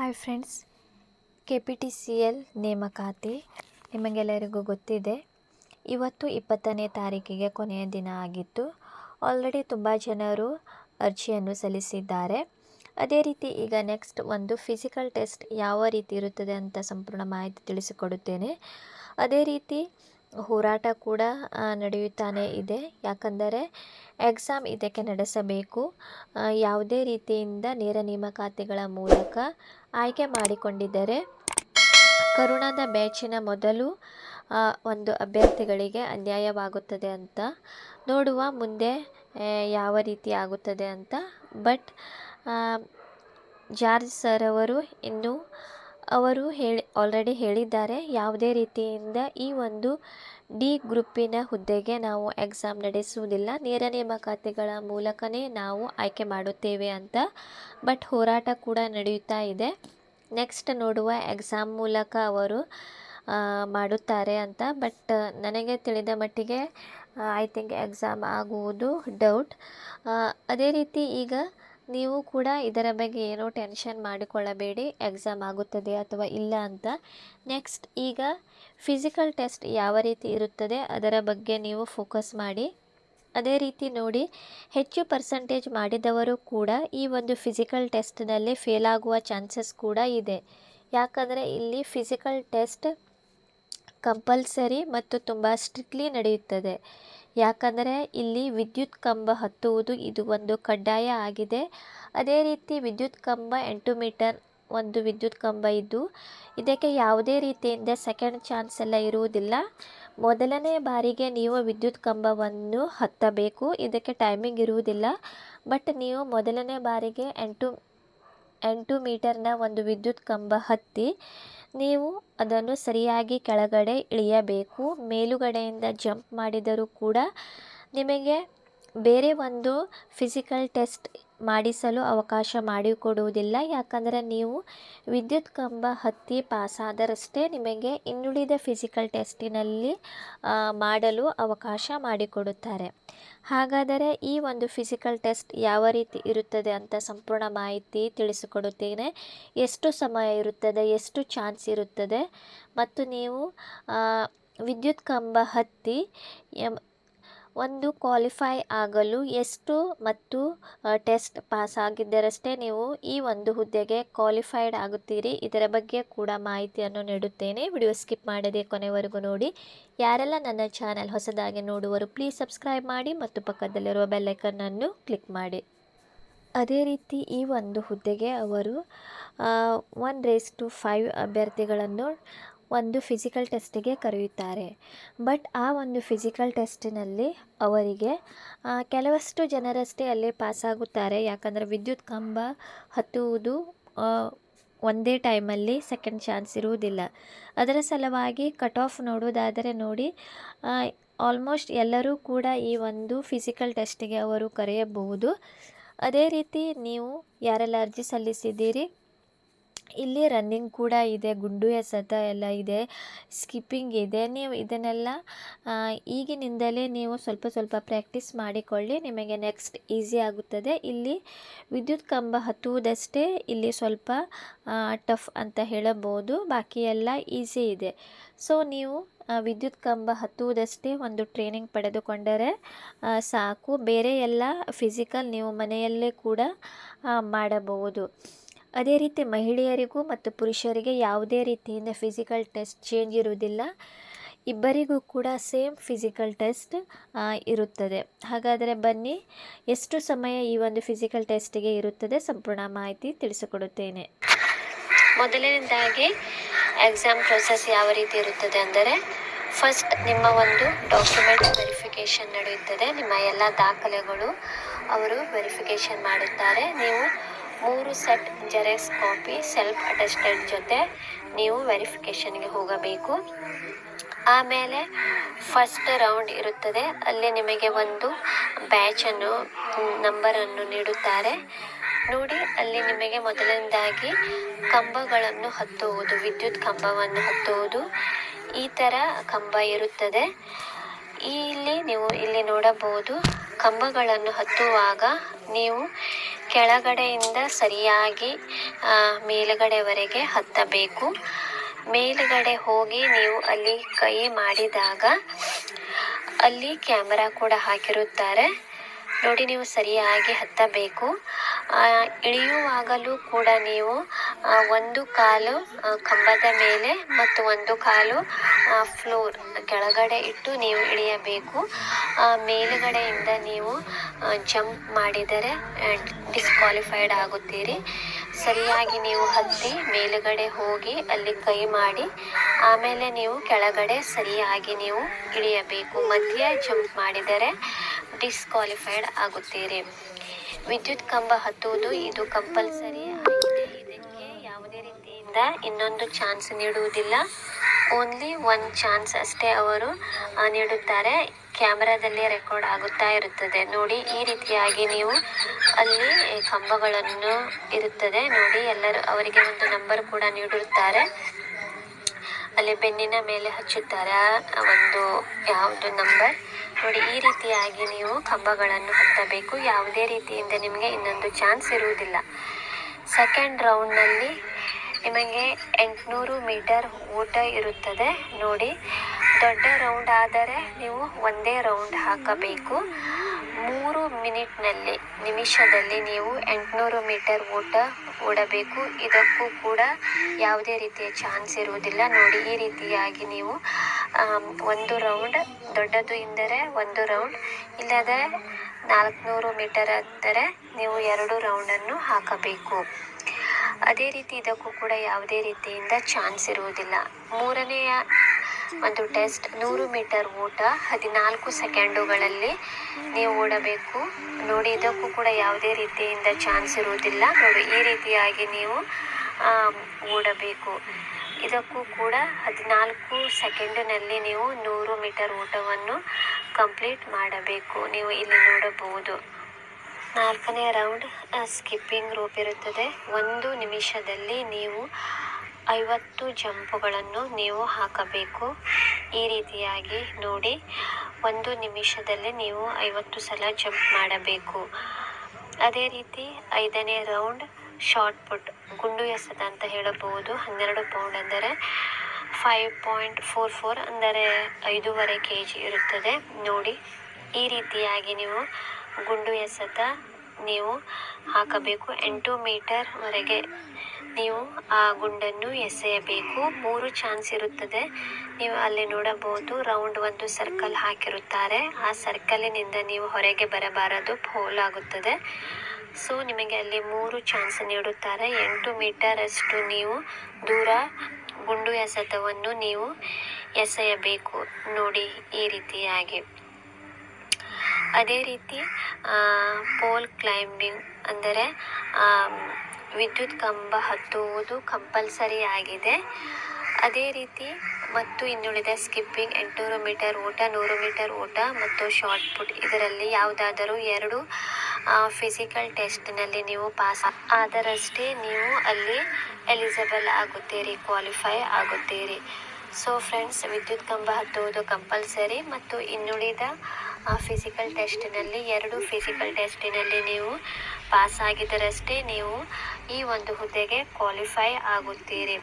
Hi friends K P T C L ನೇಮಕಾತಿ ನಿಮಗೆಲ್ಲರಿಗೂ ಗೊತ್ತಿದೆ. ಇವತ್ತು ಇಪ್ಪತ್ತನೇ ತಾರೀಕಿಗೆ ಕೊನೆಯ ದಿನ ಆಗಿತ್ತು. ಆಲ್ರೆಡಿ ತುಂಬ ಜನರು ಅರ್ಜಿಯನ್ನು ಸಲ್ಲಿಸಿದ್ದಾರೆ. ಅದೇ ರೀತಿ ಈಗ ನೆಕ್ಸ್ಟ್ ಒಂದು ಫಿಸಿಕಲ್ ಟೆಸ್ಟ್ ಯಾವ ರೀತಿ ಇರುತ್ತದೆ ಅಂತ ಸಂಪೂರ್ಣ ಮಾಹಿತಿ ತಿಳಿಸಿಕೊಡುತ್ತೇನೆ. ಅದೇ ರೀತಿ ಹೋರಾಟ ಕೂಡ ನಡೆಯುತ್ತಾನೆ ಇದೆ. ಯಾಕಂದರೆ ಎಕ್ಸಾಮ್ ಇದಕ್ಕೆ ನಡೆಸಬೇಕು. ಯಾವುದೇ ರೀತಿಯಿಂದ ನೇರ ನೇಮಕಾತಿಗಳ ಮೂಲಕ ಆಯ್ಕೆ ಮಾಡಿಕೊಂಡಿದ್ದರೆ ಕರುಣಾದ ಬ್ಯಾಚಿನ ಮೊದಲು ಒಂದು ಅಭ್ಯರ್ಥಿಗಳಿಗೆ ಅನ್ಯಾಯವಾಗುತ್ತದೆ ಅಂತ ನೋಡುವ ಮುಂದೆ ಯಾವ ರೀತಿ ಆಗುತ್ತದೆ ಅಂತ. ಬಟ್ ಜಾರ್ಜ್ ಸರ್ ಅವರು ಇನ್ನು ಅವರು ಹೇಳಿ ಆಲ್ರೆಡಿ ಹೇಳಿದ್ದಾರೆ. ಯಾವುದೇ ರೀತಿಯಿಂದ ಈ ಒಂದು ಡಿ ಗ್ರೂಪಿನ ಹುದ್ದೆಗೆ ನಾವು ಎಕ್ಸಾಮ್ ನಡೆಸುವುದಿಲ್ಲ. ನೇರ ನೇಮಕಾತಿಗಳ ಮೂಲಕನೇ ನಾವು ಆಯ್ಕೆ ಮಾಡುತ್ತೇವೆ ಅಂತ ಬಟ್ ಹೋರಾಟ ಕೂಡ ನಡೆಯುತ್ತಾ ಇದೆ. ನೆಕ್ಸ್ಟ್ ನೋಡುವ ಎಕ್ಸಾಮ್ ಮೂಲಕ ಅವರು ಮಾಡುತ್ತಾರೆ ಅಂತ ಬಟ್ ನನಗೆ ತಿಳಿದ ಮಟ್ಟಿಗೆ ಐ ಥಿಂಕ್ ಎಕ್ಸಾಮ್ ಆಗುವುದು ಡೌಟ್ ಅದೇ ರೀತಿ ಈಗ ನೀವು ಕೂಡ ಇದರ ಬಗ್ಗೆ ಏನೋ ಟೆನ್ಷನ್ ಮಾಡಿಕೊಳ್ಳಬೇಡಿ, ಎಕ್ಸಾಮ್ ಆಗುತ್ತದೆ ಅಥವಾ ಇಲ್ಲ ಅಂತ. ನೆಕ್ಸ್ಟ್, ಈಗ ಫಿಸಿಕಲ್ ಟೆಸ್ಟ್ ಯಾವ ರೀತಿ ಇರುತ್ತದೆ ಅದರ ಬಗ್ಗೆ ನೀವು ಫೋಕಸ್ ಮಾಡಿ. ಅದೇ ರೀತಿ ನೋಡಿ, ಹೆಚ್ಚು ಪರ್ಸಂಟೇಜ್ ಮಾಡಿದವರು ಕೂಡ ಈ ಒಂದು ಫಿಸಿಕಲ್ ಟೆಸ್ಟ್ನಲ್ಲಿ ಫೇಲ್ ಆಗುವ ಚಾನ್ಸಸ್ ಕೂಡ ಇದೆ. ಯಾಕಂದರೆ ಇಲ್ಲಿ ಫಿಸಿಕಲ್ ಟೆಸ್ಟ್ ಕಂಪಲ್ಸರಿ ಮತ್ತು ತುಂಬ ಸ್ಟ್ರಿಕ್ಟ್ಲಿ ನಡೆಯುತ್ತದೆ. ಯಾಕಂದರೆ ಇಲ್ಲಿ ವಿದ್ಯುತ್ ಕಂಬ ಹತ್ತುವುದು ಇದು ಒಂದು ಕಡ್ಡಾಯ ಆಗಿದೆ. ಅದೇ ರೀತಿ ವಿದ್ಯುತ್ ಕಂಬ ಎಂಟು ಮೀಟರ್ ಒಂದು ವಿದ್ಯುತ್ ಕಂಬ ಇದ್ದು, ಇದಕ್ಕೆ ಯಾವುದೇ ರೀತಿಯಿಂದ ಸೆಕೆಂಡ್ ಚಾನ್ಸ್ ಎಲ್ಲ ಇರುವುದಿಲ್ಲ. ಮೊದಲನೇ ಬಾರಿಗೆ ನೀವು ವಿದ್ಯುತ್ ಕಂಬವನ್ನು ಹತ್ತಬೇಕು, ಇದಕ್ಕೆ ಟೈಮಿಂಗ್ ಇರುವುದಿಲ್ಲ. ಬಟ್ ನೀವು ಮೊದಲನೇ ಬಾರಿಗೆ ಎಂಟು ಎಂಟು ಮೀಟರ್ನ ಒಂದು ವಿದ್ಯುತ್ ಕಂಬ ಹತ್ತಿ ನೀವು ಅದನ್ನು ಸರಿಯಾಗಿ ಕೆಳಗಡೆ ಇಳಿಯಬೇಕು. ಮೇಲುಗಡೆಯಿಂದ ಜಂಪ್ ಮಾಡಿದರೂ ಕೂಡ ನಿಮಗೆ ಬೇರೆ ಒಂದು ಫಿಸಿಕಲ್ ಟೆಸ್ಟ್ ಮಾಡಿಸಲು ಅವಕಾಶ ಮಾಡಿಕೊಡುವುದಿಲ್ಲ ಯಾಕಂದರೆ ನೀವು ವಿದ್ಯುತ್ ಕಂಬ ಹತ್ತಿ ಪಾಸಾದರಷ್ಟೇ ನಿಮಗೆ ಇನ್ನುಳಿದ ಫಿಸಿಕಲ್ ಟೆಸ್ಟಿನಲ್ಲಿ ಮಾಡಲು ಅವಕಾಶ ಮಾಡಿಕೊಡುತ್ತಾರೆ ಹಾಗಾದರೆ ಈ ಒಂದು ಫಿಸಿಕಲ್ ಟೆಸ್ಟ್ ಯಾವ ರೀತಿ ಇರುತ್ತದೆ ಅಂತ ಸಂಪೂರ್ಣ ಮಾಹಿತಿ ತಿಳಿಸಿಕೊಡುತ್ತೇನೆ. ಎಷ್ಟು ಸಮಯ ಇರುತ್ತದೆ, ಎಷ್ಟು ಚಾನ್ಸ್ ಇರುತ್ತದೆ, ಮತ್ತು ನೀವು ವಿದ್ಯುತ್ ಕಂಬ ಹತ್ತಿ ಒಂದು ಕ್ವಾಲಿಫೈ ಆಗಲು ಎಷ್ಟು ಮತ್ತು ಟೆಸ್ಟ್ ಪಾಸ್ ಆಗಿದ್ದರಷ್ಟೇ ನೀವು ಈ ಒಂದು ಹುದ್ದೆಗೆ ಕ್ವಾಲಿಫೈಡ್ ಆಗುತ್ತೀರಿ. ಇದರ ಬಗ್ಗೆ ಕೂಡ ಮಾಹಿತಿಯನ್ನು ನೀಡುತ್ತೇನೆ. ವಿಡಿಯೋ ಸ್ಕಿಪ್ ಮಾಡದೆ ಕೊನೆವರೆಗೂ ನೋಡಿ. ಯಾರೆಲ್ಲ ನನ್ನ ಚಾನೆಲ್ ಹೊಸದಾಗಿ ನೋಡುವರು, ಪ್ಲೀಸ್ ಸಬ್ಸ್ಕ್ರೈಬ್ ಮಾಡಿ ಮತ್ತು ಪಕ್ಕದಲ್ಲಿರುವ ಬೆಲ್ಲೈಕನ್ನನ್ನು ಕ್ಲಿಕ್ ಮಾಡಿ. ಅದೇ ರೀತಿ ಈ ಒಂದು ಹುದ್ದೆಗೆ ಅವರು ಒನ್ ರೇಸ್ ಟು ಫೈವ್ ಅಭ್ಯರ್ಥಿಗಳನ್ನು ಒಂದು ಫಿಸಿಕಲ್ ಟೆಸ್ಟಿಗೆ ಕರೆಯುತ್ತಾರೆ. ಬಟ್ ಆ ಒಂದು ಫಿಸಿಕಲ್ ಟೆಸ್ಟಿನಲ್ಲಿ ಅವರಿಗೆ ಕೆಲವಷ್ಟು ಜನರಷ್ಟೇ ಅಲ್ಲಿ ಪಾಸಾಗುತ್ತಾರೆ ಯಾಕಂದರೆ ವಿದ್ಯುತ್ ಕಂಬ ಹತ್ತುವುದು ಒಂದೇ ಟೈಮಲ್ಲಿ ಸೆಕೆಂಡ್ ಚಾನ್ಸ್ ಇರುವುದಿಲ್ಲ. ಅದರ ಸಲುವಾಗಿ ಕಟ್ ಆಫ್ ನೋಡುವುದಾದರೆ ನೋಡಿ ಆಲ್ಮೋಸ್ಟ್ ಎಲ್ಲರೂ ಕೂಡ ಈ ಒಂದು ಫಿಸಿಕಲ್ ಟೆಸ್ಟಿಗೆ ಅವರು ಕರೆಯಬಹುದು. ಅದೇ ರೀತಿ ನೀವು ಯಾರೆಲ್ಲ ಅರ್ಜಿ ಸಲ್ಲಿಸಿದ್ದೀರಿ ಇಲ್ಲಿ ರನ್ನಿಂಗ್ ಕೂಡ ಇದೆ, ಗುಂಡು ಎಸೆತ ಎಲ್ಲ ಇದೆ ಸ್ಕಿಪ್ಪಿಂಗ್ ಇದೆ. ನೀವು ಇದನ್ನೆಲ್ಲ ಈಗಿನಿಂದಲೇ ನೀವು ಸ್ವಲ್ಪ ಸ್ವಲ್ಪ ಪ್ರ್ಯಾಕ್ಟೀಸ್ ಮಾಡಿಕೊಳ್ಳಿ, ನಿಮಗೆ ನೆಕ್ಸ್ಟ್ ಈಸಿ ಆಗುತ್ತದೆ. ಇಲ್ಲಿ ವಿದ್ಯುತ್ ಕಂಬ ಹತ್ತುವುದಷ್ಟೇ ಇಲ್ಲಿ ಸ್ವಲ್ಪ ಟಫ್ ಅಂತ ಹೇಳಬಹುದು, ಬಾಕಿ ಎಲ್ಲ ಈಸಿ ಇದೆ. ಸೊ ನೀವು ವಿದ್ಯುತ್ ಕಂಬ ಹತ್ತುವುದಷ್ಟೇ ಒಂದು ಟ್ರೈನಿಂಗ್ ಪಡೆದುಕೊಂಡರೆ ಸಾಕು. ಬೇರೆ ಎಲ್ಲ ಫಿಸಿಕಲ್ ನೀವು ಮನೆಯಲ್ಲೇ ಕೂಡ ಮಾಡಬಹುದು. ಅದೇ ರೀತಿ ಮಹಿಳೆಯರಿಗೂ ಮತ್ತು ಪುರುಷರಿಗೆ ಯಾವುದೇ ರೀತಿಯಿಂದ ಫಿಸಿಕಲ್ ಟೆಸ್ಟ್ ಚೇಂಜ್ ಇರುವುದಿಲ್ಲ. ಇಬ್ಬರಿಗೂ ಕೂಡ ಸೇಮ್ ಫಿಸಿಕಲ್ ಟೆಸ್ಟ್ ಇರುತ್ತದೆ. ಹಾಗಾದರೆ ಬನ್ನಿ, ಎಷ್ಟು ಸಮಯ ಈ ಒಂದು ಫಿಸಿಕಲ್ ಟೆಸ್ಟಿಗೆ ಇರುತ್ತದೆ ಸಂಪೂರ್ಣ ಮಾಹಿತಿ ತಿಳಿಸಿಕೊಡುತ್ತೇನೆ. ಮೊದಲನೇದಾಗಿ ಎಕ್ಸಾಮ್ ಪ್ರೊಸೆಸ್ ಯಾವ ರೀತಿ ಇರುತ್ತದೆ ಅಂದರೆ ಫಸ್ಟ್ ನಿಮ್ಮ ಒಂದು ಡಾಕ್ಯುಮೆಂಟ್ ವೆರಿಫಿಕೇಷನ್ ನಡೆಯುತ್ತದೆ. ನಿಮ್ಮ ಎಲ್ಲ ದಾಖಲೆಗಳು ಅವರು ವೆರಿಫಿಕೇಷನ್ ಮಾಡುತ್ತಾರೆ ನೀವು ಮೂರು set xerox copy self attested ಜೊತೆ ನೀವು ವೆರಿಫಿಕೇಷನ್ಗೆ ಹೋಗಬೇಕು. ಆಮೇಲೆ ಫಸ್ಟ್ ರೌಂಡ್ ಇರುತ್ತದೆ. ಅಲ್ಲಿ ನಿಮಗೆ ಒಂದು ಬ್ಯಾಚನ್ನು ನಂಬರನ್ನು ನೀಡುತ್ತಾರೆ. ನೋಡಿ, ಅಲ್ಲಿ ನಿಮಗೆ ಮೊದಲನೇದಾಗಿ ಕಂಬಗಳನ್ನು ಹತ್ತುವುದು, ವಿದ್ಯುತ್ ಕಂಬವನ್ನು ಹತ್ತುವುದು ಈ ಥರ ಕಂಬ ಇರುತ್ತದೆ. ಇಲ್ಲಿ ನೀವು ಇಲ್ಲಿ ನೋಡಬಹುದು ಕಂಬಗಳನ್ನು ಹತ್ತುವಾಗ ನೀವು ಕೆಳಗಡೆಯಿಂದ ಸರಿಯಾಗಿ ಮೇಲುಗಡೆವರೆಗೆ ಹತ್ತಬೇಕು. ಮೇಲುಗಡೆ ಹೋಗಿ ನೀವು ಅಲ್ಲಿ ಕೈ ಮಾಡಿದಾಗ ಅಲ್ಲಿ ಕ್ಯಾಮರಾ ಕೂಡ ಹಾಕಿರುತ್ತಾರೆ. ನೋಡಿ, ನೀವು ಸರಿಯಾಗಿ ಹತ್ತಬೇಕು. ಇಳಿಯುವಾಗಲೂ ಕೂಡ ನೀವು ಒಂದು ಕಾಲು ಕಂಬದ ಮೇಲೆ ಮತ್ತು ಒಂದು ಕಾಲು ಫ್ಲೋರ್ ಕೆಳಗಡೆ ಇಟ್ಟು ನೀವು ಇಳಿಯಬೇಕು. ಮೇಲುಗಡೆಯಿಂದ ನೀವು ಜಂಪ್ ಮಾಡಿದರೆ ಡಿಸ್ಕ್ವಾಲಿಫೈಡ್ ಆಗುತ್ತೀರಿ. ಸರಿಯಾಗಿ ನೀವು ಹತ್ತಿ ಮೇಲುಗಡೆ ಹೋಗಿ ಅಲ್ಲಿ ಕೈ ಮಾಡಿ, ಆಮೇಲೆ ನೀವು ಕೆಳಗಡೆ ಸರಿಯಾಗಿ ನೀವು ಇಳಿಯಬೇಕು. ಮಧ್ಯೆ ಜಂಪ್ ಮಾಡಿದರೆ ಡಿಸ್ಕ್ವಾಲಿಫೈಡ್ ಆಗುತ್ತೀರಿ. ವಿದ್ಯುತ್ ಕಂಬ ಹತ್ತುವುದು ಇದು ಕಂಪಲ್ಸರಿ ಯಾವುದೇ ರೀತಿಯಿಂದ ಇನ್ನೊಂದು ಚಾನ್ಸ್ ನೀಡುವುದಿಲ್ಲ. ಓನ್ಲಿ ಒನ್ ಚಾನ್ಸ್ ಅಷ್ಟೇ ಅವರು ನೀಡುತ್ತಾರೆ. ಕ್ಯಾಮ್ರಾದಲ್ಲಿ ರೆಕಾರ್ಡ್ ಆಗುತ್ತಾ ಇರುತ್ತದೆ. ನೋಡಿ, ಈ ರೀತಿಯಾಗಿ ನೀವು ಅಲ್ಲಿ ಕಂಬಗಳನ್ನು ಇರುತ್ತದೆ. ನೋಡಿ, ಎಲ್ಲರೂ ಅವರಿಗೆ ಒಂದು ನಂಬರ್ ಕೂಡ ನೀಡುತ್ತಾರೆ. ಅಲ್ಲಿ ಬೆನ್ನಿನ ಮೇಲೆ ಹಚ್ಚುತ್ತಾರೆ ಒಂದು ಯಾವುದು ನಂಬರ್ ನೋಡಿ, ಈ ರೀತಿಯಾಗಿ ನೀವು ಕಂಬಗಳನ್ನು ಹತ್ತಬೇಕು. ಯಾವುದೇ ರೀತಿಯಿಂದ ನಿಮಗೆ ಇನ್ನೊಂದು ಚಾನ್ಸ್ ಇರುವುದಿಲ್ಲ. ಸೆಕೆಂಡ್ ರೌಂಡ್ನಲ್ಲಿ ನಿಮಗೆ ಎಂಟುನೂರು ಮೀಟರ್ ಓಟ ಇರುತ್ತದೆ. ನೋಡಿ, ದೊಡ್ಡ ರೌಂಡ್ ಆದರೆ ನೀವು ಒಂದೇ ರೌಂಡ್ ಹಾಕಬೇಕು. ಮೂರು ಮಿನಿಟ್ನಲ್ಲಿ, ನಿಮಿಷದಲ್ಲಿ ನೀವು ಎಂಟುನೂರು ಮೀಟರ್ ಓಟ ಓಡಬೇಕು ಇದಕ್ಕೂ ಕೂಡ ಯಾವುದೇ ರೀತಿಯ ಚಾನ್ಸ್ ಇರುವುದಿಲ್ಲ. ನೋಡಿ, ಈ ರೀತಿಯಾಗಿ ನೀವು ಒಂದು ರೌಂಡ್, ದೊಡ್ಡದು ಎಂದರೆ ಒಂದು ರೌಂಡ್, ಇಲ್ಲದೆ ನಾಲ್ಕುನೂರು ಮೀಟರ್ ಆದರೆ ನೀವು ಎರಡು ರೌಂಡನ್ನು ಹಾಕಬೇಕು. ಅದೇ ರೀತಿ ಇದಕ್ಕೂ ಕೂಡ ಯಾವುದೇ ರೀತಿಯಿಂದ ಚಾನ್ಸ್ ಇರುವುದಿಲ್ಲ. ಮೂರನೆಯ ಒಂದು ಟೆಸ್ಟ್ ನೂರು ಮೀಟರ್ ಓಟ ಹದಿನಾಲ್ಕು ಸೆಕೆಂಡುಗಳಲ್ಲಿ ನೀವು ಓಡಬೇಕು. ನೋಡಿ, ಇದಕ್ಕೂ ಕೂಡ ಯಾವುದೇ ರೀತಿಯಿಂದ ಚಾನ್ಸ್ ಇರುವುದಿಲ್ಲ. ನೋಡಿ, ಈ ರೀತಿಯಾಗಿ ನೀವು ಓಡಬೇಕು. ಇದಕ್ಕೂ ಕೂಡ ಹದಿನಾಲ್ಕು ಸೆಕೆಂಡಿನಲ್ಲಿ ನೀವು ನೂರು ಮೀಟರ್ ಓಟವನ್ನು ಕಂಪ್ಲೀಟ್ ಮಾಡಬೇಕು. ನೀವು ಇಲ್ಲಿ ನೋಡಬಹುದು. ನಾಲ್ಕನೇ ರೌಂಡ್ ಸ್ಕಿಪ್ಪಿಂಗ್ ರೋಪ್ ಇರುತ್ತದೆ. ಒಂದು ನಿಮಿಷದಲ್ಲಿ ನೀವು ಐವತ್ತು ಜಂಪುಗಳನ್ನು ನೀವು ಹಾಕಬೇಕು. ಈ ರೀತಿಯಾಗಿ ನೋಡಿ, ಒಂದು ನಿಮಿಷದಲ್ಲಿ ನೀವು ಐವತ್ತು ಸಲ ಜಂಪ್ ಮಾಡಬೇಕು. ಅದೇ ರೀತಿ ಐದನೇ ರೌಂಡ್, ಶಾರ್ಟ್ ಪುಟ್, ಗುಂಡು ಎಸೆತ ಅಂತ ಹೇಳಬಹುದು. ಹನ್ನೆರಡು ಪೌಂಡ್ ಅಂದರೆ ಫೈವ್ ಪಾಯಿಂಟ್ ಫೋರ್ ಫೋರ್ ಅಂದರೆ ಐದೂವರೆ ಕೆ ಜಿ ಇರುತ್ತದೆ. ನೋಡಿ, ಈ ರೀತಿಯಾಗಿ ನೀವು ಗುಂಡು ಎಸೆತ ನೀವು ಹಾಕಬೇಕು. ಎಂಟು ಮೀಟರ್ವರೆಗೆ ನೀವು ಆ ಗುಂಡನ್ನು ಎಸೆಯಬೇಕು. ಮೂರು ಚಾನ್ಸ್ ಇರುತ್ತದೆ. ನೀವು ಅಲ್ಲಿ ನೋಡಬಹುದು, ರೌಂಡ್ ಒಂದು ಸರ್ಕಲ್ ಹಾಕಿರುತ್ತಾರೆ. ಆ ಸರ್ಕಲಿನಿಂದ ನೀವು ಹೊರಗೆ ಬರಬಾರದು, ಫೋಲ್ ಆಗುತ್ತದೆ. ಸೊ ನಿಮಗೆ ಅಲ್ಲಿ ಮೂರು ಚಾನ್ಸ್ ನೀಡುತ್ತಾರೆ. ಎಂಟು ಮೀಟರ್ ಅಷ್ಟು ನೀವು ದೂರ ಗುಂಡು ಎಸೆತವನ್ನು ನೀವು ಎಸೆಯಬೇಕು. ನೋಡಿ ಈ ರೀತಿಯಾಗಿ. ಅದೇ ರೀತಿ ಪೋಲ್ ಕ್ಲೈಂಬಿಂಗ್ ಅಂದರೆ ವಿದ್ಯುತ್ ಕಂಬ ಹತ್ತುವುದು ಕಂಪಲ್ಸರಿ ಆಗಿದೆ. ಅದೇ ರೀತಿ, ಮತ್ತು ಇನ್ನುಳಿದ ಸ್ಕಿಪ್ಪಿಂಗ್ ಎಂಟುನೂರು ಮೀಟರ್ ಓಟ, ನೂರು ಮೀಟರ್ ಓಟ ಮತ್ತು ಶಾರ್ಟ್ ಪುಟ್ ಇದರಲ್ಲಿ ಯಾವುದಾದರೂ ಎರಡು ಫಿಸಿಕಲ್ ಟೆಸ್ಟ್ನಲ್ಲಿ ನೀವು ಪಾಸ್ ಆದರಷ್ಟೇ ನೀವು ಅಲ್ಲಿ ಎಲಿಜಿಬಲ್ ಆಗುತ್ತೀರಿ ಕ್ವಾಲಿಫೈ ಆಗುತ್ತೀರಿ. ಸೊ ಫ್ರೆಂಡ್ಸ್ ವಿದ್ಯುತ್ ಕಂಬ ಹತ್ತುವುದು ಕಂಪಲ್ಸರಿ ಮತ್ತು ಇನ್ನುಳಿದ ಫಿಸಿಕಲ್ ಟೆಸ್ಟಿನಲ್ಲಿ ಎರಡು ಫಿಸಿಕಲ್ ಟೆಸ್ಟಿನಲ್ಲಿ ನೀವು ಪಾಸ್ ಆಗಿದ್ದರಷ್ಟೇ ನೀವು ಈ ಒಂದು ಹುದ್ದೆಗೆ ಕ್ವಾಲಿಫೈ ಆಗುತ್ತೀರಿ.